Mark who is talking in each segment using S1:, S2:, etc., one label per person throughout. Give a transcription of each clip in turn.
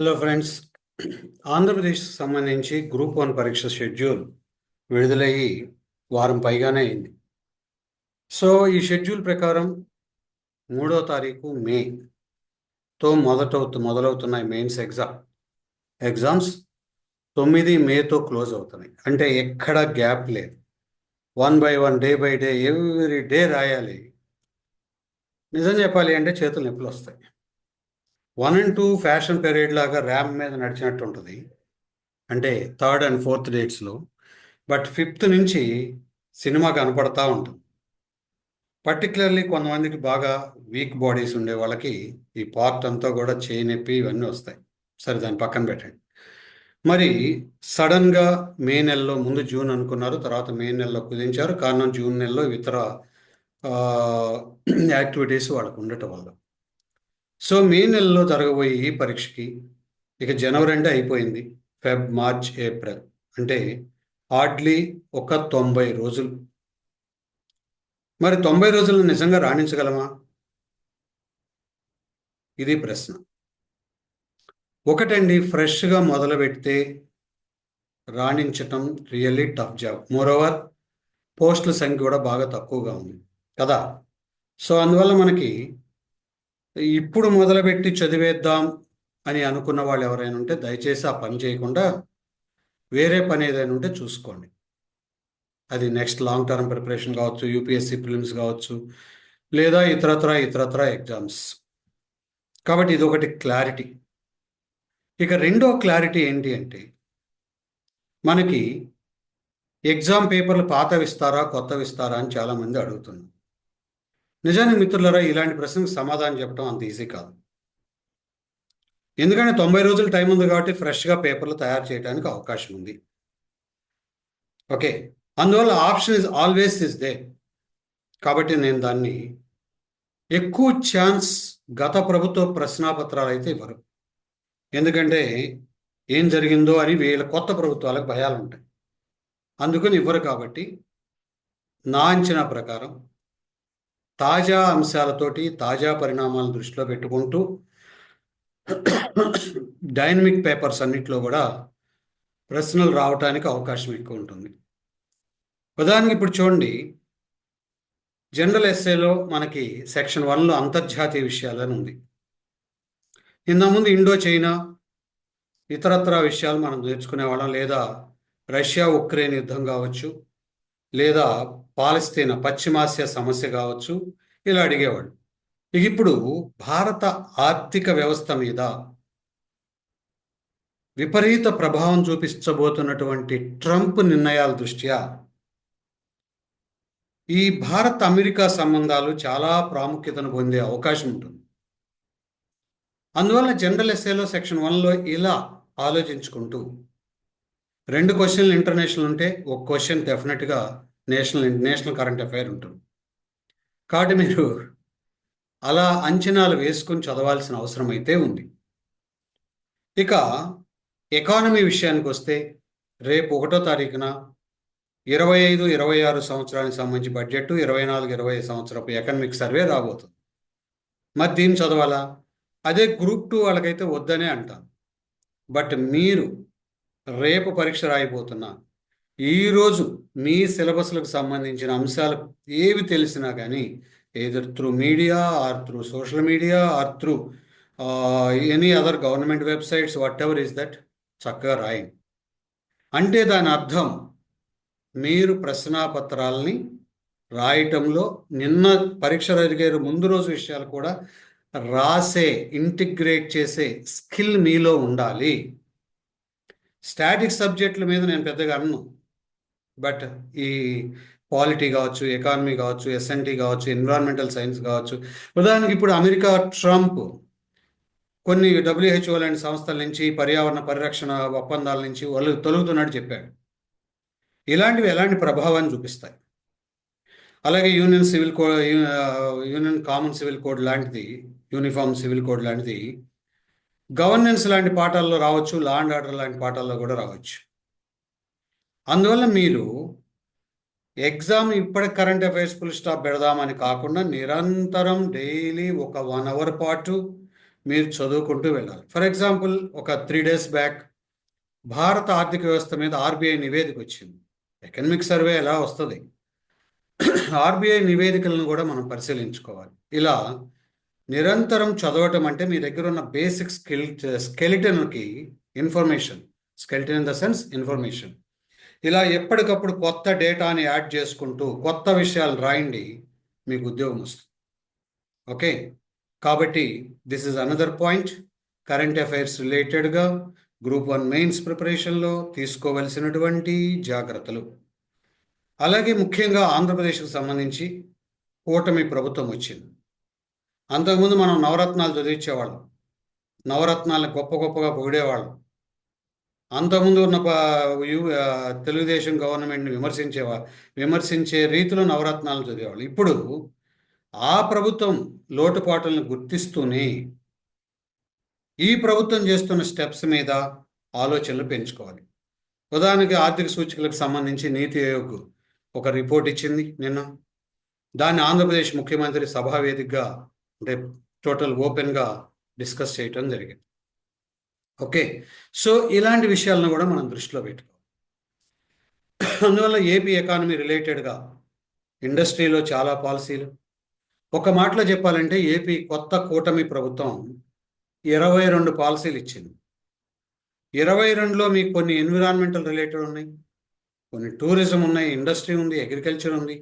S1: Hello friends ఆంధ్రప్రదేశ్కి సంబంధించి group one పరీక్ష షెడ్యూల్ విడుదలయ్యి వారం పైగానే అయింది. సో ఈ షెడ్యూల్ ప్రకారం మూడో తారీఖు మేతో మొదటవుతు మొదలవుతున్నాయి మెయిన్స్ ఎగ్జామ్ ఎగ్జామ్స్ తొమ్మిది మేతో క్లోజ్ అవుతున్నాయి. అంటే ఎక్కడ గ్యాప్ లేదు. One by one day by day every day రాయాలి. నిజం చెప్పాలి అంటే చేతులు నొప్పులు వస్తాయి. One and two fashion parade లాగా ర్యామ్ మీద నడిచినట్టు ఉంటుంది. అంటే థర్డ్ అండ్ ఫోర్త్ డేట్స్లో బట్ ఫిఫ్త్ నుంచి సినిమా కనపడతా ఉంటుంది. పర్టికులర్లీ కొంతమందికి బాగా వీక్ బాడీస్ ఉండే వాళ్ళకి ఈ పార్ట్ అంతా కూడా చేయి నొప్పి ఇవన్నీ వస్తాయి. సరే దాన్ని పక్కన పెట్టండి. మరి సడన్గా మే నెలలో ముందు జూన్ అనుకున్నారు తర్వాత మే నెలలో కుదించారు. కారణం జూన్ నెలలో ఇతర యాక్టివిటీస్ వాళ్ళకు ఉండటం వల్ల. సో మే నెలలో జరగబోయే ఈ పరీక్షకి ఇక జనవరి అంటే అయిపోయింది. Feb March April. అంటే హార్డ్లీ ఒక తొంభై రోజులు. మరి తొంభై రోజులు నిజంగా రాణించగలమా? ఇది ప్రశ్న. ఒకటండి ఫ్రెష్గా మొదలు పెడితే రాణించటం రియల్లీ టఫ్ జాబ్. మోరోవర్ పోస్టుల సంఖ్య కూడా బాగా తక్కువగా ఉంది కదా. సో అందువల్ల మనకి ఇప్పుడు మొదలుపెట్టి చదివేద్దాం అని అనుకున్న వాళ్ళు ఎవరైనా ఉంటే దయచేసి ఆ పని చేయకుండా వేరే పని ఏదైనా ఉంటే చూసుకోండి. అది నెక్స్ట్ లాంగ్ టర్మ్ ప్రిపరేషన్ కావచ్చు యూపీఎస్సీ ఫిలిమ్స్ కావచ్చు లేదా ఇతరత్ర ఇతరత్ర ఎగ్జామ్స్. కాబట్టి ఇది ఒకటి క్లారిటీ. ఇక రెండో క్లారిటీ ఏంటి అంటే మనకి ఎగ్జామ్ పేపర్లు పాతవిస్తారా కొత్తవిస్తారా అని చాలామంది అడుగుతున్నారు. నిజానికి మిత్రులరా ఇలాంటి ప్రశ్నకు సమాధానం చెప్పడం అంత ఈజీ కాదు. ఎందుకంటే తొంభై రోజులు టైం ఉంది కాబట్టి ఫ్రెష్గా పేపర్లు తయారు చేయడానికి అవకాశం ఉంది. ఓకే. అందువల్ల option is always is there. కాబట్టి నేను దాన్ని ఎక్కువ ఛాన్స్ గత ప్రభుత్వ ప్రశ్నాపత్రాలు అయితే ఇవ్వరు. ఎందుకంటే ఏం జరిగిందో అని వీళ్ళ కొత్త ప్రభుత్వాలకు భయాలు ఉంటాయి అందుకని ఇవ్వరు కాబట్టి నా అంచనా ప్రకారం తాజా అంశాలతోటి తాజా పరిణామాలను దృష్టిలో పెట్టుకుంటూ డైనమిక్ పేపర్స్ అన్నింటిలో కూడా ప్రశ్నలు రావటానికి అవకాశం ఎక్కువ ఉంటుంది. ఉదాహరణకి ఇప్పుడు చూడండి. జనరల్ ఎస్ఏలో మనకి సెక్షన్ వన్లో అంతర్జాతీయ విషయాలని ఉంది. ఇంతకుముందు ఇండో చైనా ఇతరత్ర విషయాలు మనం నేర్చుకునేవాళ్ళం. లేదా రష్యా ఉక్రెయిన్ యుద్ధం కావచ్చు లేదా పాలస్తీనా పశ్చిమాసియా సమస్య కావచ్చు ఇలా అడిగేవాడు. ఇక ఇప్పుడు భారత ఆర్థిక వ్యవస్థ మీద విపరీత ప్రభావం చూపించబోతున్నటువంటి ట్రంప్ నిర్ణయాల దృష్ట్యా ఈ భారత్ అమెరికా సంబంధాలు చాలా ప్రాముఖ్యతను పొందే అవకాశం ఉంటుంది. అందువల్ల జనరల్ ఎస్ఏలో సెక్షన్ వన్లో ఇలా ఆలోచించుకుంటూ రెండు క్వశ్చన్లు ఇంటర్నేషనల్ ఉంటే ఒక క్వశ్చన్ డెఫినెట్గా నేషనల్ నేషనల్ కరెంట్ అఫైర్ ఉంటుంది. కాబట్టి మీరు అలా అంచనాలు వేసుకుని చదవాల్సిన అవసరం అయితే ఉంది. ఇక ఎకానమీ విషయానికి వస్తే రేపు ఒకటో తారీఖున ఇరవై ఐదు ఇరవై ఆరు సంవత్సరానికి సంబంధించి బడ్జెట్ ఇరవై నాలుగు ఇరవై సంవత్సరపు ఎకనమిక్ సర్వే రాబోతుంది. మరి దీన్ని చదవాలా? అదే గ్రూప్ టూ వాళ్ళకైతే వద్దనే అంటాను. బట్ మీరు రేపు పరీక్ష రాయిపోతున్నా ఈరోజు మీ సిలబస్లకు సంబంధించిన అంశాలు ఏవి తెలిసినా కానీ either through media or through social media or through any other government websites whatever is that చక్కగా రాయండి. అంటే దాని అర్థం మీరు ప్రశ్నాపత్రాలని రాయటంలో నిన్న పరీక్ష జరిగే ముందు రోజు విషయాలు కూడా రాసే ఇంటిగ్రేట్ చేసే స్కిల్ మీలో ఉండాలి. స్టాటిక్ సబ్జెక్టుల మీద నేను పెద్దగా అన్ను. బట్ ఈ పాలిటీ కావచ్చు ఎకానమీ కావచ్చు ఎస్ఎన్టీ కావచ్చు ఎన్విరాన్మెంటల్ సైన్స్ కావచ్చు. ఉదాహరణకి ఇప్పుడు అమెరికా ట్రంప్ కొన్ని డబ్ల్యూహెచ్ఓ లాంటి సంస్థల నుంచి పర్యావరణ పరిరక్షణ ఒప్పందాల నుంచి వాళ్ళు తొలుగుతున్నట్టు చెప్పాడు. ఇలాంటివి ఎలాంటి ప్రభావాన్ని చూపిస్తాయి? అలాగే union civil code union common civil code లాంటిది యూనిఫామ్ సివిల్ కోడ్ లాంటిది గవర్నెన్స్ లాంటి పాఠాల్లో రావచ్చు లా అండ్ ఆర్డర్ లాంటి పాఠాల్లో కూడా రావచ్చు. అందువల్ల మీరు ఎగ్జామ్ ఇప్పటి కరెంట్ అఫైర్స్ ఫుల్ స్టాప్ పెడదామని కాకుండా నిరంతరం డైలీ ఒక వన్ అవర్ పాటు మీరు చదువుకుంటూ వెళ్ళాలి. ఫర్ ఎగ్జాంపుల్ ఒక త్రీ డేస్ బ్యాక్ భారత ఆర్థిక వ్యవస్థ మీద ఆర్బీఐ నివేదిక వచ్చింది. ఎకనమిక్ సర్వే ఎలా వస్తుంది? ఆర్బీఐ నివేదికలను కూడా మనం పరిశీలించుకోవాలి. ఇలా నిరంతరం చదవటం అంటే మీ దగ్గర ఉన్న basic skill స్కెలిటన్కి information skeleton in the sense information ఇలా ఎప్పటికప్పుడు కొత్త డేటాని యాడ్ చేసుకుంటూ కొత్త విషయాలు రాయండి మీకు ఉద్యోగం వస్తుంది. ఓకే కాబట్టి this is another point current affairs రిలేటెడ్గా గ్రూప్ వన్ మెయిన్స్ ప్రిపరేషన్లో తీసుకోవలసినటువంటి జాగ్రత్తలు. అలాగే ముఖ్యంగా ఆంధ్రప్రదేశ్కు సంబంధించి కూటమి ప్రభుత్వం వచ్చింది. అంతకుముందు మనం నవరత్నాలు చదివించేవాళ్ళం నవరత్నాలను గొప్ప గొప్పగా పొగిడేవాళ్ళం. అంతకుముందు ఉన్న యు- తెలుగుదేశం గవర్నమెంట్ని విమర్శించేవా విమర్శించే రీతిలో నవరత్నాలు చదివేవాళ్ళు. ఇప్పుడు ఆ ప్రభుత్వం లోటుపాట్లను గుర్తిస్తూనే ఈ ప్రభుత్వం చేస్తున్న స్టెప్స్ మీద ఆలోచనలు పెంచుకోవాలి. ఉదాహరణకి ఆర్థిక సూచికలకు సంబంధించి నీతి ఆయోగ్ ఒక రిపోర్ట్ ఇచ్చింది నిన్న. దాన్ని ఆంధ్రప్రదేశ్ ముఖ్యమంత్రి సభా వేదికగా అంటే టోటల్ ఓపెన్గా డిస్కస్ చేయటం జరిగింది. ఓకే సో ఇలాంటి విషయాలను కూడా మనం దృష్టిలో పెట్టుకోవాలి. అందువల్ల ఏపీ ఎకానమీ రిలేటెడ్గా ఇండస్ట్రీలో చాలా పాలసీలు ఒక మాటలో చెప్పాలంటే ఏపీ కొత్త కూటమి ప్రభుత్వం ఇరవై రెండు పాలసీలు ఇచ్చింది. ఇరవై రెండులో మీకు కొన్ని ఎన్విరాన్మెంటల్ రిలేటెడ్ ఉన్నాయి. కొన్ని టూరిజం ఉన్నాయి ఇండస్ట్రీ ఉంది అగ్రికల్చర్ ఉంది.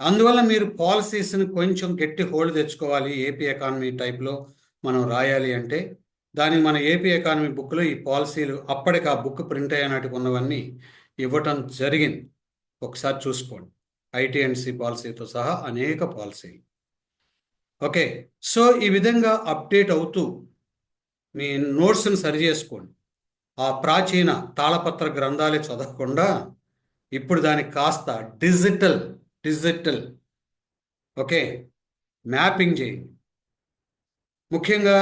S1: అందువల్ల మీరు పాలసీస్ని కొంచెం గట్టి హోల్డ్ తెచ్చుకోవాలి ఏపీ ఎకానమీ టైప్లో మనం రాయాలి అంటే. దానికి మన ఏపీ ఎకానమీ బుక్లో ఈ పాలసీలు అప్పటికి ఆ బుక్ ప్రింట్ అయ్యేనాటికి ఉన్నవన్నీ ఇవ్వటం జరిగింది. ఒకసారి చూసుకోండి. ఐటీ అండ్ సి పాలసీతో సహా అనేక పాలసీలు. ఓకే. సో ఈ విధంగా అప్డేట్ అవుతూ మీ నోట్స్ని సరి చేసుకోండి. ఆ ప్రాచీన తాళపత్ర గ్రంథాలే చదవకుండా ఇప్పుడు దానికి కాస్త డిజిటల్ డిజిటల్. ఓకే మ్యాపింగ్ చేయండి. ముఖ్యంగా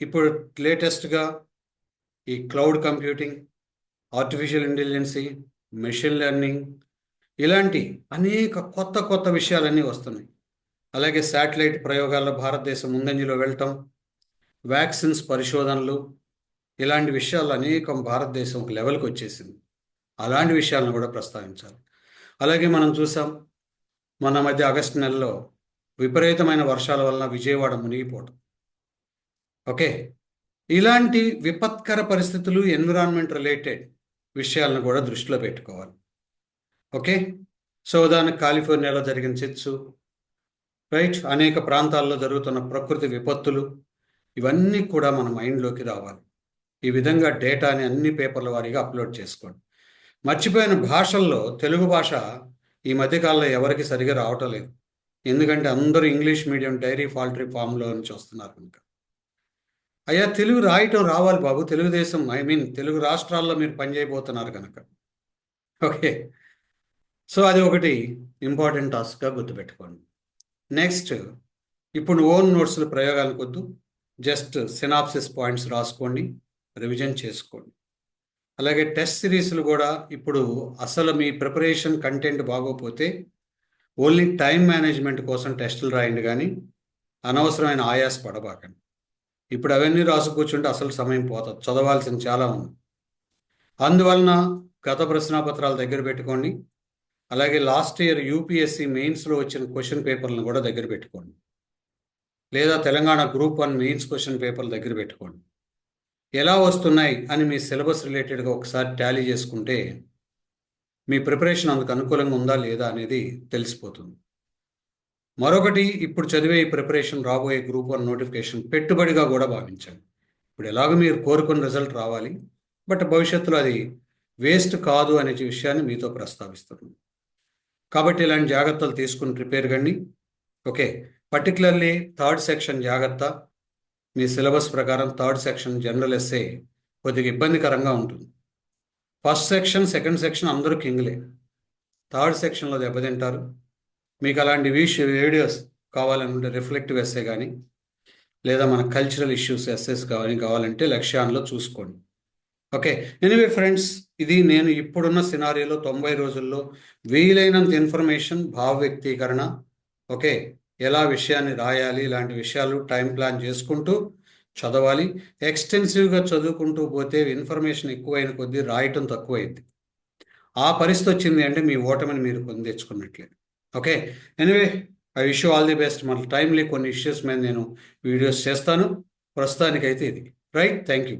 S1: ఇప్పుడు లేటెస్ట్గా ఈ cloud computing artificial intelligence machine learning ఇలాంటి అనేక కొత్త కొత్త విషయాలన్నీ వస్తున్నాయి. అలాగే శాటిలైట్ ప్రయోగాల్లో భారతదేశం ముందంజలో వెళ్ళటం వ్యాక్సిన్స్ పరిశోధనలు ఇలాంటి విషయాలు అనేకం భారతదేశం ఒక లెవెల్కి వచ్చేసింది. అలాంటి విషయాలను కూడా ప్రస్తావించాలి. అలాగే మనం చూసాం మొన్న మధ్య ఆగస్టు నెలలో విపరీతమైన వర్షాల వలన విజయవాడ మునిగిపోవడం ఓకే? ఇలాంటి విపత్కర పరిస్థితులు ఎన్విరాన్మెంట్ రిలేటెడ్ విషయాలను కూడా దృష్టిలో పెట్టుకోవాలి. ఓకే? సో ఉదాహరణకు కాలిఫోర్నియాలో జరిగిన చిచ్చు రైట్? అనేక ప్రాంతాల్లో జరుగుతున్న ప్రకృతి విపత్తులు ఇవన్నీ కూడా మన మైండ్లోకి రావాలి. ఈ విధంగా డేటాని అన్ని పేపర్ల వారీగా అప్లోడ్ చేసుకోండి. మర్చిపోయిన భాషల్లో తెలుగు భాష ఈ మధ్యకాలంలో ఎవరికి సరిగా రావటం లేదు. ఎందుకంటే అందరూ ఇంగ్లీష్ మీడియం డైరీ ఫాల్టరీ ఫామ్లో నుంచి వస్తున్నారు కనుక. అయ్యా తెలుగు రాయటం రావాలి బాబు. తెలుగుదేశం ఐ మీన్ తెలుగు రాష్ట్రాల్లో మీరు పనిచేయబోతున్నారు కనుక. ఓకే. సో అది ఒకటి ఇంపార్టెంట్ టాస్క్గా గుర్తుపెట్టుకోండి. నెక్స్ట్ ఇప్పుడు ఓన్ నోట్స్ల ప్రయోగాలకు వద్దు. జస్ట్ సినాప్సిస్ పాయింట్స్ రాసుకోండి. రివిజన్ చేసుకోండి. అలాగే టెస్ట్ సిరీస్లు కూడా ఇప్పుడు అసలు మీ ప్రిపరేషన్ కంటెంట్ బాగోపోతే ఓన్లీ టైం మేనేజ్మెంట్ కోసం టెస్టులు రాయండి కానీ అనవసరమైన ఆయాస పడబాకండి. ఇప్పుడు అవన్నీ రాసు కూర్చుంటే అసలు సమయం పోతుంది. చదవాల్సింది చాలా ఉంది. అందువలన గత ప్రశ్నాపత్రాలు దగ్గర పెట్టుకోండి. అలాగే లాస్ట్ ఇయర్ యూపీఎస్సి మెయిన్స్లో వచ్చిన క్వశ్చన్ పేపర్లను కూడా దగ్గర పెట్టుకోండి. లేదా Telangana group one mains question పేపర్లు దగ్గర పెట్టుకోండి. ఎలా వస్తున్నాయి అని మీ సిలబస్ రిలేటెడ్గా ఒకసారి టాలీ చేసుకుంటే మీ ప్రిపరేషన్ అందుకు అనుకూలంగా ఉందా లేదా అనేది తెలిసిపోతుంది. మరొకటి ఇప్పుడు చదివే ఈ ప్రిపరేషన్ రాబోయే గ్రూప్ వన్ నోటిఫికేషన్ పెట్టుబడిగా కూడా భావించండి. ఇప్పుడు ఎలాగో మీరు కోరుకున్న రిజల్ట్ రావాలి బట్ భవిష్యత్తులో అది వేస్ట్ కాదు అనే విషయాన్ని మీతో ప్రస్తావిస్తున్నాను. కాబట్టి ఇలాంటి జాగ్రత్తలు తీసుకుని ప్రిపేర్ కండి. ఓకే పర్టికులర్లీ థర్డ్ సెక్షన్ జాగ్రత్త. మీ సిలబస్ ప్రకారం థర్డ్ సెక్షన్ జనరల్ ఎస్ఏ కొద్దిగా ఇబ్బందికరంగా ఉంటుంది. ఫస్ట్ సెక్షన్ సెకండ్ సెక్షన్ అందరూ కింగ్లే. థర్డ్ సెక్షన్లో దెబ్బతింటారు. మీకు అలాంటి వీష్ వీడియోస్ కావాలనుకుంటే రిఫ్లెక్టివ్ ఎస్ఏ కానీ లేదా మన కల్చరల్ ఇష్యూస్ ఎస్ఎస్ కానీ కావాలంటే లక్ష్యాన్లో చూసుకోండి. ఓకే ఎనివే ఫ్రెండ్స్ ఇది నేను ఇప్పుడున్న సినారియోలో తొంభై రోజుల్లో వీలైనంత ఇన్ఫర్మేషన్ భావ వ్యక్తీకరణ ఓకే ఎలా విషయాన్ని రాయాలి ఇలాంటి విషయాలు టైం ప్లాన్ చేసుకుంటూ చదవాలి. ఎక్స్టెన్సివ్గా చదువుకుంటూ పోతే ఇన్ఫర్మేషన్ ఎక్కువైన కొద్దీ రాయటం తక్కువైంది ఆ పరిస్థితి వచ్చింది అంటే మీ ఓటమిని మీరు కొని తెచ్చుకున్నట్లే. Okay? Anyway I wish all the best. మన టైంలీ కొన్ని ఇష్యూస్ మీద నేను వీడియోస్ చేస్తాను. ప్రస్తుతానికైతే ఇది. రైట్? Thank you